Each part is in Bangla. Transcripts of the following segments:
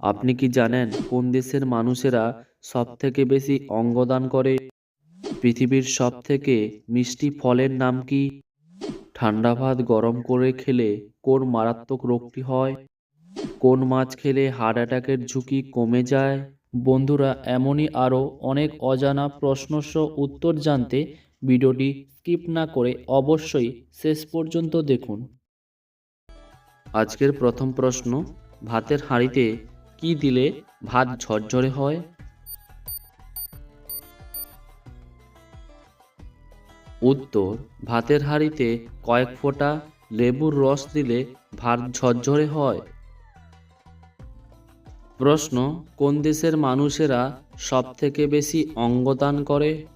আপনি কি জানেন কোন দেশের মানুষেরা সব থেকে বেশি অঙ্গদান করে? পৃথিবীর সব থেকে মিষ্টি ফলের নাম কি? ঠান্ডা ভাত গরম করে খেলে কোন মারাত্মক রোগটি হয়? কোন মাছ খেলে হার্ট অ্যাটাকের ঝুঁকি কমে যায়? বন্ধুরা, এমনই আরও অনেক অজানা প্রশ্নসহ উত্তর জানতে ভিডিওটি স্কিপ না করে অবশ্যই শেষ পর্যন্ত দেখুন। আজকের প্রথম প্রশ্ন, ভাতের হাঁড়িতে কি দিলে ভাত ঝরঝরে হয়? উত্তর, ভাতের হাঁড়িতে কয়েক ফোঁটা লেবুর রস দিলে ভাত ঝরঝরে হয়। প্রশ্ন, কোন দেশের মানুষেরা সবথেকে বেশি অঙ্গদান করে?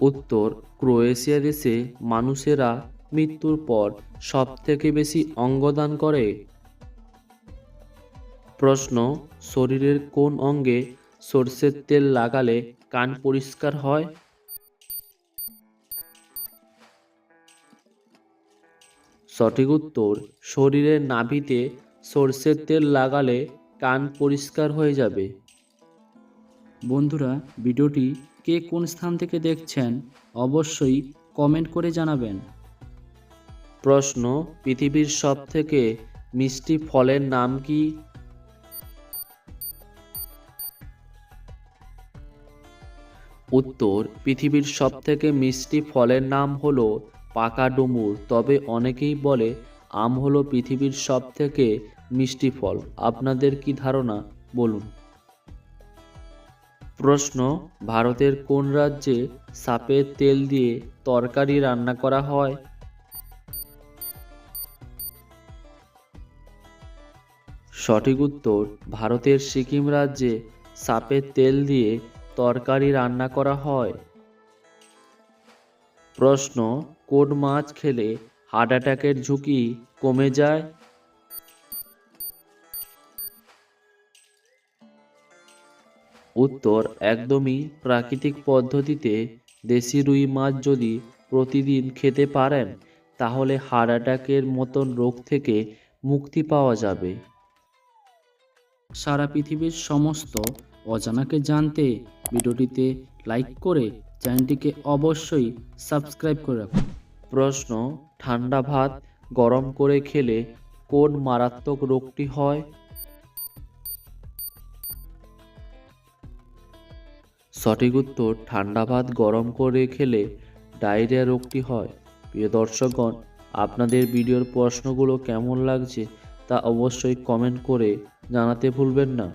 উত্তর, ক্রোয়েশিয়া দেশে মানুষেরা মৃত্যুর পর সব থেকে বেশি অঙ্গদান করে? প্রশ্ন, শরীরের কোন অঙ্গে সর্ষের তেল লাগালে কান পরিষ্কার হয়? সঠিক উত্তর, শরীরের নাভিতে সর্ষের তেল লাগালে কান পরিষ্কার হয়ে যাবে। বন্ধুরা, ভিডিওটি কে কোন স্থান থেকে দেখছেন অবশ্যই কমেন্ট করে জানাবেন। প্রশ্ন, পৃথিবীর সব থেকে মিষ্টি ফলের নাম কি? উত্তর, পৃথিবীর সব থেকে মিষ্টি ফলের নাম হলো পাকা ডুমুর, তবে অনেকেই বলে আম হলো পৃথিবীর সব থেকে মিষ্টি ফল। আপনাদের কি ধারণা? বলুন। প্রশ্ন, ভারতের কোন রাজ্যে সাপের তেল দিয়ে তরকারি রান্না করা হয়? সঠিক উত্তর, ভারতের সিকিম রাজ্যে সাপের তেল দিয়ে তরকারি রান্না করা হয়। প্রশ্ন, কোন মাছ খেলে হার্ট অ্যাটাকের ঝুঁকি কমে যায়? উত্তর, একদমই প্রাকৃতিক পদ্ধতিতে দেশি রুই মাছ যদি প্রতিদিন খেতে পারেন, তাহলে হার্ট অ্যাটাকের মতন রোগ থেকে মুক্তি পাওয়া যাবে। সারা পৃথিবীর সমস্ত অজানাকে জানতে ভিডিওটিতে লাইক করে চ্যানেলটিকে অবশ্যই সাবস্ক্রাইব করে রাখুন। প্রশ্ন, ঠান্ডা ভাত গরম করে খেলে কোন মারাত্মক রোগটি হয়? সঠিক উত্তর, ঠান্ডা ভাত গরম করে খেলে ডায়রিয়া রোগটি হয়। প্রিয় দর্শকগণ, আপনাদের ভিডিওর প্রশ্নগুলো কেমন লাগছে তা অবশ্যই কমেন্ট করে জানাতে ভুলবেন না।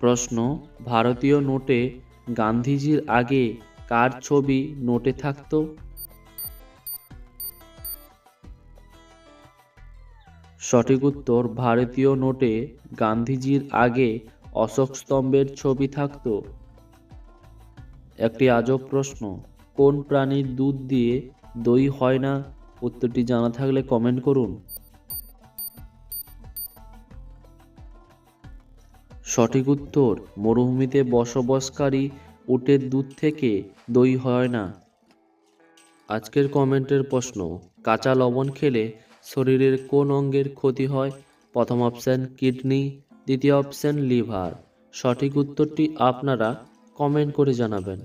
প্রশ্ন, ভারতীয় নোটে গান্ধীজির আগে কার ছবি নোটে থাকতো? সঠিক উত্তর, ভারতীয় নোটে গান্ধীজির আগে অশোক স্তম্ভের ছবি থাকতো। একটি আজব প্রশ্ন, কোন প্রাণীর দুধ দিয়ে দই হয় না? উত্তরটি জানা থাকলে কমেন্ট করুন। সঠিক উত্তর, মরুভূমিতে বসবাসকারী উটের দুধ থেকে দই হয় না। আজকের কমেন্টের প্রশ্ন, কাঁচা লবণ খেলে শরীরের কোন অঙ্গের ক্ষতি হয়? প্রথম অপশান, কিডনি, দ্বিতীয় অপশান, লিভার। সঠিক উত্তরটি আপনারা কমেন্ট করে জানাবেন।